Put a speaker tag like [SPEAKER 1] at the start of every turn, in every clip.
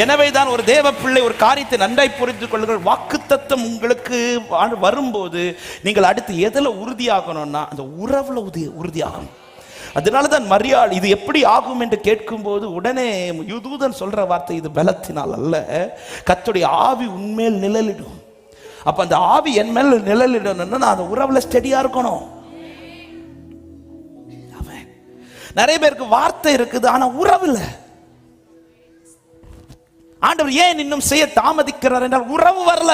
[SPEAKER 1] எனவே தான் ஒரு தேவ பிள்ளை ஒரு காரியத்தை நன்றாய் புரிந்து கொள்ளுங்கள். வாக்குத்தத்தம் உங்களுக்கு வரும்போது நீங்கள் அடுத்து எதில் உறுதியாகணும்னா அந்த உறவுல உறுதி உறுதியாகணும். அதனால தான் மரியாள் இது எப்படி ஆகும் என்று கேட்கும்போது உடனே யுதூதன் சொல்ற வார்த்தை இது பலத்தினால் அல்ல. கத்துடைய ஆவி உண்மையில் நிழலிடும். அப்போ அந்த ஆவி என் மேல் நிழலிடணும்னா நான் அந்த உறவுல ஸ்டெடியாக இருக்கணும். நிறைய பேருக்கு வார்த்தை இருக்குது ஆனால் உறவு இல்லை. ஆண்டவர் ஏன் இன்னும் செய்ய தாமதிக்கிறார் என்றால் உறவு வரல.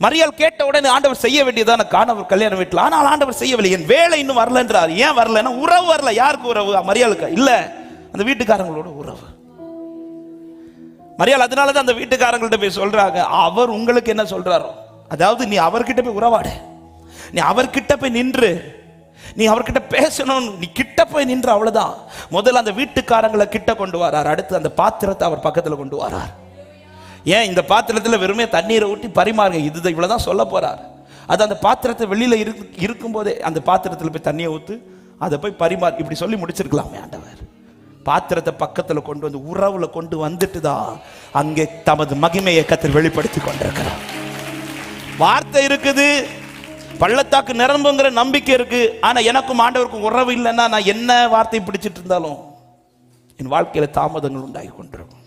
[SPEAKER 1] மரியாள் கேட்ட உடனே ஆண்டவர் செய்ய வேண்டியதான காணவர் கல்யாண வீட்டில். ஆனால் ஆண்டவர் செய்யவில்லை. என் வேலை இன்னும் வரலன்றார் ஏன் வரலன்னா உறவு வரல. யாருக்கு உறவு? மரியாளுக்கு. இல்ல அந்த வீட்டுக்காரங்களோட உறவு. மரியாள் அதனால தான் அந்த வீட்டுக்காரங்கள்ட்ட போய் சொல்றாங்க அவர் உங்களுக்கு என்ன சொல்றாரோ? அதாவது நீ அவர்கிட்ட போய் உறவாடு. நீ அவர்கிட்ட போய் நின்று. நீ அவர்கிட்ட பேசணும் நீ போய் நின்று அவ்வளவுதான். முதல்ல அந்த வீட்டுக்காரங்களை கிட்ட கொண்டு வரார். அடுத்து அந்த பாத்திரத்தை அவர் பக்கத்துல கொண்டு வரார். ஏன் இந்த பாத்திரத்துல வெறுமே தண்ணீரை ஊட்டி பரிமாறுங்க? இது இவ்வளவுதான் சொல்ல போறார். அது அந்த பாத்திரத்தை வெளியில இருக்கு இருக்கும்போதே அந்த பாத்திரத்துல போய் தண்ணியை ஊத்து அதை போய் பரிமாறு இப்படி சொல்லி முடிச்சிருக்கலாமே ஆண்டவர். பாத்திரத்தை பக்கத்துல கொண்டு வந்து உறவுல கொண்டு வந்துட்டு தான் அங்கே தமது மகிமையை கத்தர் வெளிப்படுத்தி கொண்டிருக்கிறார். வார்த்தை இருக்குது. பள்ளத்தாக்கு நிரம்புங்கிற நம்பிக்கை இருக்கு. ஆனா எனக்கும் ஆண்டவருக்கும் உறவு இல்லைன்னா நான் என்ன வார்த்தை பிடிச்சிட்டு இருந்தாலும் என் வாழ்க்கையில தாமதங்கள் உண்டாகி கொண்டிருக்கும்.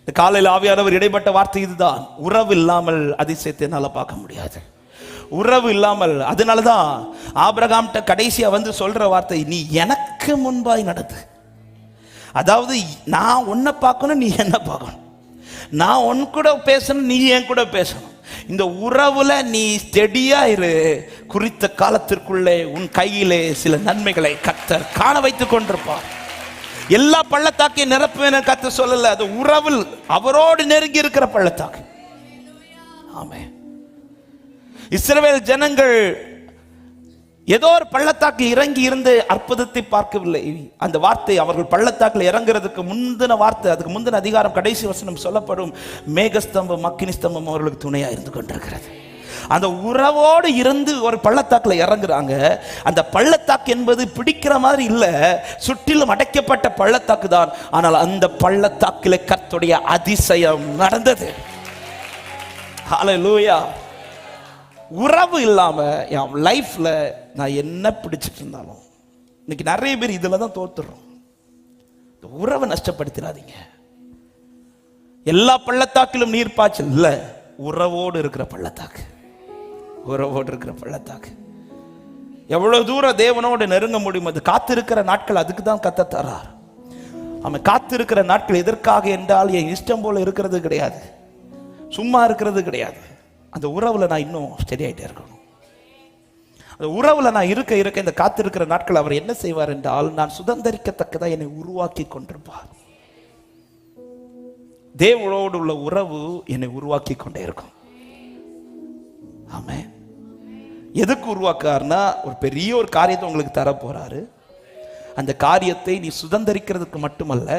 [SPEAKER 1] இந்த காலையில் ஆவியானவர் இடைப்பட்ட வார்த்தை இதுதான். உறவு இல்லாமல் அதிசயத்தை என்னால் பார்க்க முடியாது. உறவு இல்லாமல் அதனால தான் ஆபிரகாம்கிட்ட கடைசியாக வந்து சொல்கிற வார்த்தை நீ எனக்கு முன்பாய் நடத்து. அதாவது நான் உன்னை பார்க்கணும் நீ என்ன பார்க்கணும். நான் உன் கூட பேசணும் நீ என் கூட பேசணும். இந்த உறவுல நீ ஸ்டெடியா இரு. குறித்த காலத்திற்குள்ளே உன் கையிலே சில நன்மைகளை கத்தர் காண வைத்துக் கொண்டிருப்பார். எல்லா பள்ளத்தாக்கையும் நிரப்புவேன் கத்த சொல்லல. அது உறவில் அவரோடு நெருங்கி இருக்கிற பள்ளத்தாக்கு. ஆமே இஸ்ரவேல் ஜனங்கள் ஏதோ ஒரு பள்ளத்தாக்கு இறங்கி இருந்து அற்புதத்தை பார்க்கவில்லை. அந்த வார்த்தை அவர்கள் பள்ளத்தாக்கில் இறங்குறதுக்கு முந்தின வார்த்தை அதுக்கு முந்தின அதிகாரம் கடைசி வசனம் சொல்லப்படும். மேகஸ்தம்பம் மக்கினி ஸ்தம்பம் அவர்களுக்கு துணையாக இருந்து கொண்டிருக்கிறது. அந்த உறவோடு இருந்து ஒரு பள்ளத்தாக்கில் இறங்குறாங்க. அந்த பள்ளத்தாக்கு என்பது பிடிக்கிற மாதிரி இல்லை. சுற்றிலும் அடைக்கப்பட்ட பள்ளத்தாக்கு தான். ஆனால் அந்த பள்ளத்தாக்கில் கத்துடைய அதிசயம் நடந்தது. ஹalleluya. உறவு இல்லாமல் என் லைஃப்பில் நான் என்ன பிடிச்சிட்டு இருந்தாலும் இன்னைக்கு நிறைய பேர் இதில் தான் தோத்துடுறோம் இந்த உறவை நஷ்டப்படுத்திடாதீங்க. எல்லா பள்ளத்தாக்கிலும் நீர் பாய்ச்சல் இல்லை உறவோடு இருக்கிற பள்ளத்தாக்கு. உறவோடு இருக்கிற பள்ளத்தாக்கு. எவ்வளவு தூரம் தேவனோடு நெருங்க முடியும் அது காத்திருக்கிற நாட்கள் அதுக்கு தான் கத்த தரார். அவன் காத்திருக்கிற நாட்கள் எதற்காக என்றால் என் இஷ்டம் போல இருக்கிறது கிடையாது. சும்மா இருக்கிறது கிடையாது. அந்த உறவில் நான் இன்னும் ஸ்டெடியாகிட்டே இருக்கணும். அந்த உறவில் நான் இருக்க இருக்க இந்த காத்திருக்கிற நாட்கள் அவர் என்ன செய்வார் என்றால் நான் சுதந்திரிக்கத்தக்கதாக என்னை உருவாக்கி கொண்டிருப்பார். தேவனோடு உள்ள உறவு என்னை உருவாக்கி கொண்டே இருக்கும். ஆமே எதுக்கு உருவாக்காருன்னா ஒரு பெரிய ஒரு காரியத்தை உங்களுக்கு தர போறாரு அந்த காரியத்தை நீ சுதந்திரிக்கிறதுக்கு மட்டுமல்ல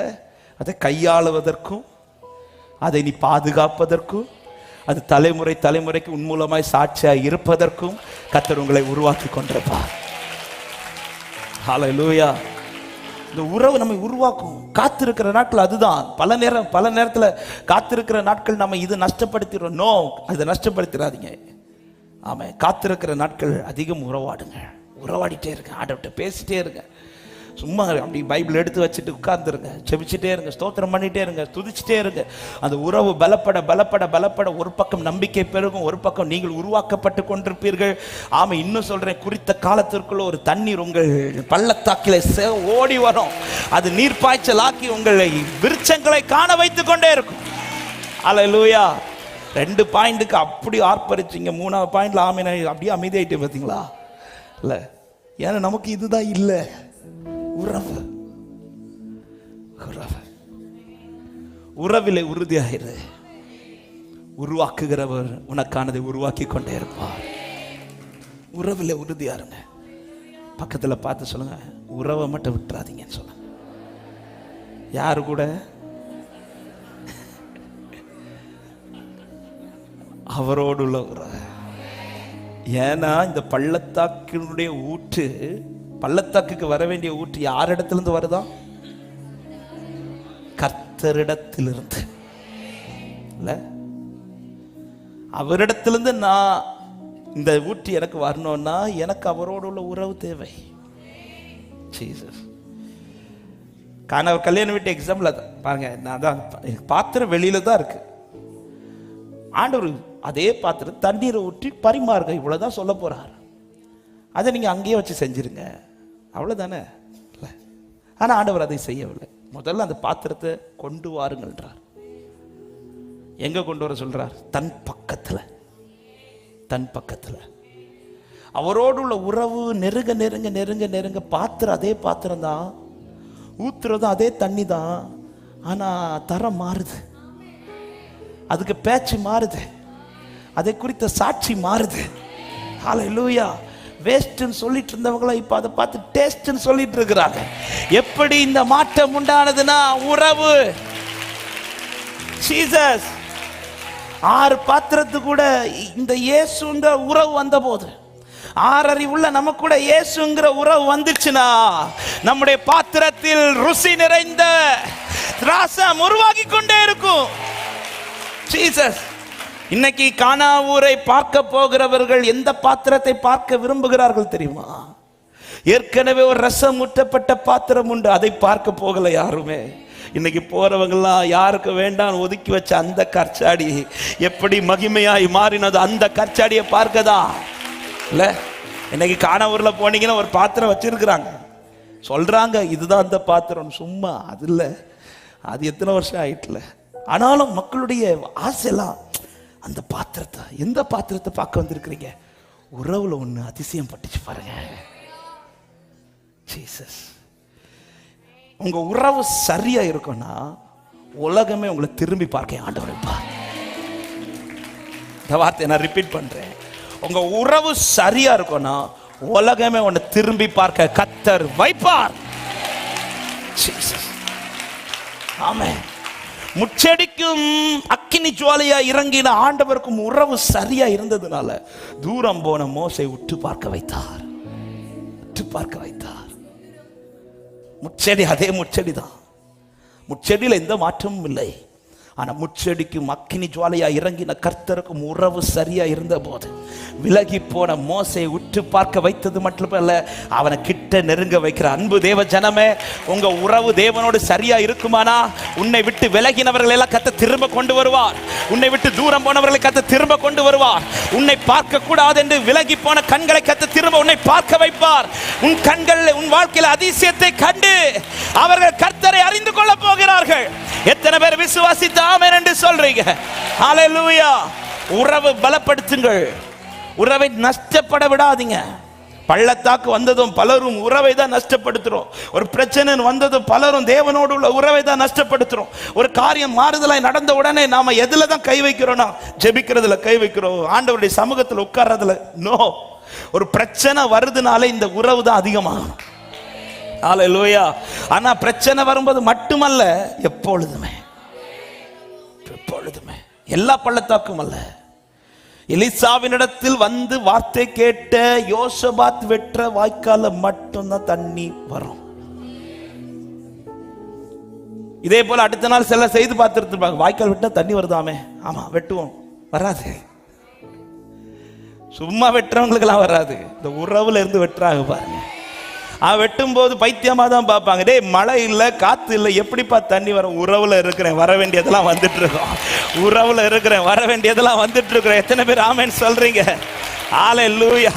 [SPEAKER 1] அதை கையாளுவதற்கும் அதை நீ பாதுகாப்பதற்கும் அது தலைமுறை தலைமுறைக்கு உன் மூலமாய் இருப்பதற்கும் கத்தர் உங்களை உருவாக்கி கொண்டிருப்பார். லூயா இந்த உறவு நம்மை உருவாக்கும். காத்திருக்கிற நாட்கள் அதுதான். பல நேரம் பல நேரத்தில் காத்திருக்கிற நாட்கள் நம்ம இது நஷ்டப்படுத்திடுறோம். நோ அதை நஷ்டப்படுத்திடாதீங்க. ஆமாம் காத்திருக்கிற நாட்கள் அதிகம் உறவாடுங்க. உறவாடிட்டே இருங்க. ஆண்டவர்கிட்ட பேசிட்டே இருங்க. சும்மா அப்படி பைபிள் எடுத்து வச்சுட்டு உட்கார்ந்துருங்க. செபிச்சுட்டே இருங்க ஸ்தோத்திரம் பண்ணிட்டே இருங்க துதிச்சுட்டே இருங்க. அந்த உறவு பலப்பட பலப்பட பலப்பட ஒரு பக்கம் நம்பிக்கை பெருகும் ஒரு பக்கம் நீங்கள் உருவாக்கப்பட்டு கொண்டிருப்பீர்கள். ஆமாம் இன்னும் சொல்கிறேன் குறித்த காலத்திற்குள்ள ஒரு தண்ணீர் உங்கள் பள்ளத்தாக்கில் ஓடி வரும். அது நீர்ப்பாய்ச்சல் ஆக்கி உங்களை விருட்சங்களை காண வைத்து கொண்டே இருக்கும். அல்லேலூயா ரெண்டு பாயிண்ட்டுக்கு அப்படி ஆர்ப்பரிச்சிங்க. மூணாவது பாயிண்ட்ல ஆமீன அப்படியே அமைதியாயிட்டு பார்த்தீங்களா இல்லை ஏன்னா நமக்கு இதுதான் இல்லை. உறவு. உறவு. உறவிலே உறுதியாயிரு. உருவாக்குகிறவர் உனக்கானதை உருவாக்கி கொண்டே இருப்பார். உறவில் உறுதியா இருங்க பக்கத்தில் பார்த்து சொல்லுங்க. உறவை மட்டும் விட்டுறாதீங்கன்னு சொல்லுங்க. யாரு கூட? அவரோடு உள்ள உறவு. ஏன்னா இந்த பள்ளத்தாக்கினுடைய ஊற்று பள்ளத்தாக்குக்கு வர வேண்டிய ஊற்று யாரிடத்திலிருந்து வருதா? கர்த்தரிடத்திலிருந்து. அவரிடத்திலிருந்து நான் இந்த ஊற்றி எனக்கு வரணும்னா எனக்கு அவரோடு உள்ள உறவு தேவை. ஜீசஸ் காணவர் கல்யாண வீட்டு எக்ஸாம்பிள் அதான் பாருங்க நான் தான் பாத்திரம் வெளியில தான் இருக்கு. ஆண்டவர் அதே பாத்திரம் தண்ணீரை ஊற்றி பரிமாறுங்க. இவ்வளவுதான் சொல்ல போறார். அதை நீங்க அங்கேயே வச்சு செஞ்சிருங்க. அவ்வளோதானே இல்லை. ஆனால் ஆண்டவர் அதை செய்யவில்லை. முதல்ல அந்த பாத்திரத்தை கொண்டு வாருங்கள்ன்றார் எங்கே கொண்டு வர சொல்கிறார் தன் பக்கத்தில். தன் பக்கத்தில். அவரோடு உள்ள உறவு நெருங்க நெருங்க நெருங்க நெருங்க பாத்திரம் அதே பாத்திரம் தான். ஊத்துறதும் அதே தண்ணி தான். ஆனால் தரம் மாறுது. அதுக்கு பேச்சு மாறுது. அதை குறித்த சாட்சி மாறுது. ஹalleluya வேஸ்ட்னு சொல்லிட்டு இருந்தவங்கள இப்ப அதை பார்த்து டேஸ்ட்னு சொல்லிட்டு இருக்கிறாங்க எப்படி இந்த மாற்றம் உண்டானதுன்னா உறவு. சீசஸ் ஆறு பாத்திரத்து கூட இந்த இயேசுங்கிற உறவு வந்த போது ஆறறிவுள்ள நம்ம கூட இயேசுங்கிற உறவு வந்துச்சுன்னா நம்முடைய பாத்திரத்தில் ருசி நிறைந்த திராசம் உருவாகி கொண்டே இருக்கும். ஜீசஸ் இன்னைக்கு கானாவூரை பார்க்க போகிறவர்கள் எந்த பாத்திரத்தை பார்க்க விரும்புகிறார்கள் தெரியுமா? ஏற்கனவே ஒரு ரசம் ஊற்றப்பட்ட பாத்திரம் உண்டு. அதை பார்க்க போகல யாருமே. இன்னைக்கு போறவங்கெல்லாம் யாருக்கு வேண்டாம் ஒதுக்கி வச்ச அந்த கற்சாடி எப்படி மகிமையாய் மாறினது? அந்த கற்சாடியை பார்க்கதா? இல்ல இன்னைக்கு காணவூர்ல போனீங்கன்னா ஒரு பாத்திரம் வச்சிருக்கிறாங்க. சொல்றாங்க இதுதான் அந்த பாத்திரம். சும்மா அது இல்லை. அது எத்தனை வருஷம் ஆயிட்டுல. ஆனாலும் மக்களுடைய ஆசைலாம் அந்த பாத்திரத்தை எந்த பாத்திரத்தை பார்க்க வந்திருக்கிறீங்க? உறவுல ஒன்று அதிசயம் பட்டுச்சு பாருங்க. ஜீசஸ் உங்க உறவு சரியா இருக்கும்னா உலகமே உங்களை திரும்பி பார்க்க ஆண்டவர் வைப்பார் இந்த வார்த்தையை நான் ரிப்பீட் பண்றேன். உங்க உறவு சரியா இருக்கும்னா உலகமே உன்னை திரும்பி பார்க்க கத்தர் வைப்பார். ஆமே முச்சடிக்கும் முச்செடிக்கும் அக்கினி ஜுவாலையா இறங்கின ஆண்டவருக்கும் உறவு சரியா இருந்ததுனால தூரம் போன மோசை உற்று பார்க்க வைத்தார். உற்று பார்க்க வைத்தார். முச்செடி அதே முச்செடி தான் முச்செடியில் எந்த மாற்றமும் இல்லை. ஆனா முச்செடிக்கும் அக்கினி ஜுவாலையா இறங்கின கர்த்தருக்கும் உறவு சரியா இருந்த போது விலகி போன மோசை உற்று பார்க்க வைத்தது மட்டுமல்ல அவனை கிட்ட நெருங்க வைக்கிற அன்பு தேவ ஜனமே உங்க உறவு தேவனோடு சரியா இருக்குமானா? உன்னை விட்டு விலகினவர்கள் எல்லாம் கத்த திரும்ப கொண்டு வருவார். உன்னை விட்டு தூரம் போனவர்களை கத்த திரும்ப கொண்டு வருவார். உன்னை பார்க்க கூடாது என்று விலகி போன கண்களை கத்த திரும்ப உன்னை பார்க்க வைப்பார். உன் கண்கள் உன் வாழ்க்கையில் அதிசயத்தை கண்டு அவர்கள் கர்த்தரை அறிந்து கொள்ள போகிறார்கள். எத்தனை பேர் விசுவாசித்து ஆமென் என்று சொல்றீங்க? ஹalleluya உறவு பலப்படுத்துங்கள். உறவை நஷ்டப்பட விடாதீங்க. பள்ளத்தாக்கு வந்ததும் பலரும் உறவை தான் நஷ்டப்படுத்துறோம். ஒரு பிரச்சனை வந்ததும் பலரும் தேவனோடு உள்ள உறவை தான் நஷ்டப்படுத்துறோம். ஒரு காரியம் மாறுதலாய் நடந்த உடனே நாம எதுல தான் கை வைக்கிறோம்னா ஜெபிக்கிறதுல கை வைக்கிறோம். ஆண்டவருடைய சமூகத்தில் உட்கார்றதுல நோ ஒரு பிரச்சனை வருதுனாலே இந்த உறவு தான் அதிகமாகும். ஹalleluya ஆனா பிரச்சனை வரும்போது மட்டுமல்ல எப்பொழுதுமே. எப்பொழுதுமே. எல்லா பள்ளத்தாக்கும் அல்ல. எலிசாவினிடத்தில் வந்து வார்த்தை கேட்ட யோசபாத் வெற்ற வாய்க்கால மட்டும்தான் தண்ணி வரும். இதே போல அடுத்த நாள் சில செய்து பார்த்துருப்பாங்க வாய்க்கால் விட்டா தண்ணி வருதாமே? ஆமா வெட்டுவோம். வராது. சும்மா வெட்டுறவங்களுக்கெல்லாம் வராது. இந்த உறவுல இருந்து வெட்டுறாங்க பாருங்க. அவன் வெட்டும் போது பைத்தியமாக தான் பார்ப்பாங்க. டே மழை இல்லை காற்று இல்லை எப்படிப்பா தண்ணி வரும்? உறவில் இருக்கிறேன் வர வேண்டியதெல்லாம் வந்துட்டு இருக்கோம் உறவில் இருக்கிறேன் வர வேண்டியதெல்லாம் வந்துட்டு இருக்கிறேன் எத்தனை பேர் ஆமேன்னு சொல்றீங்க? ஆலை லூயா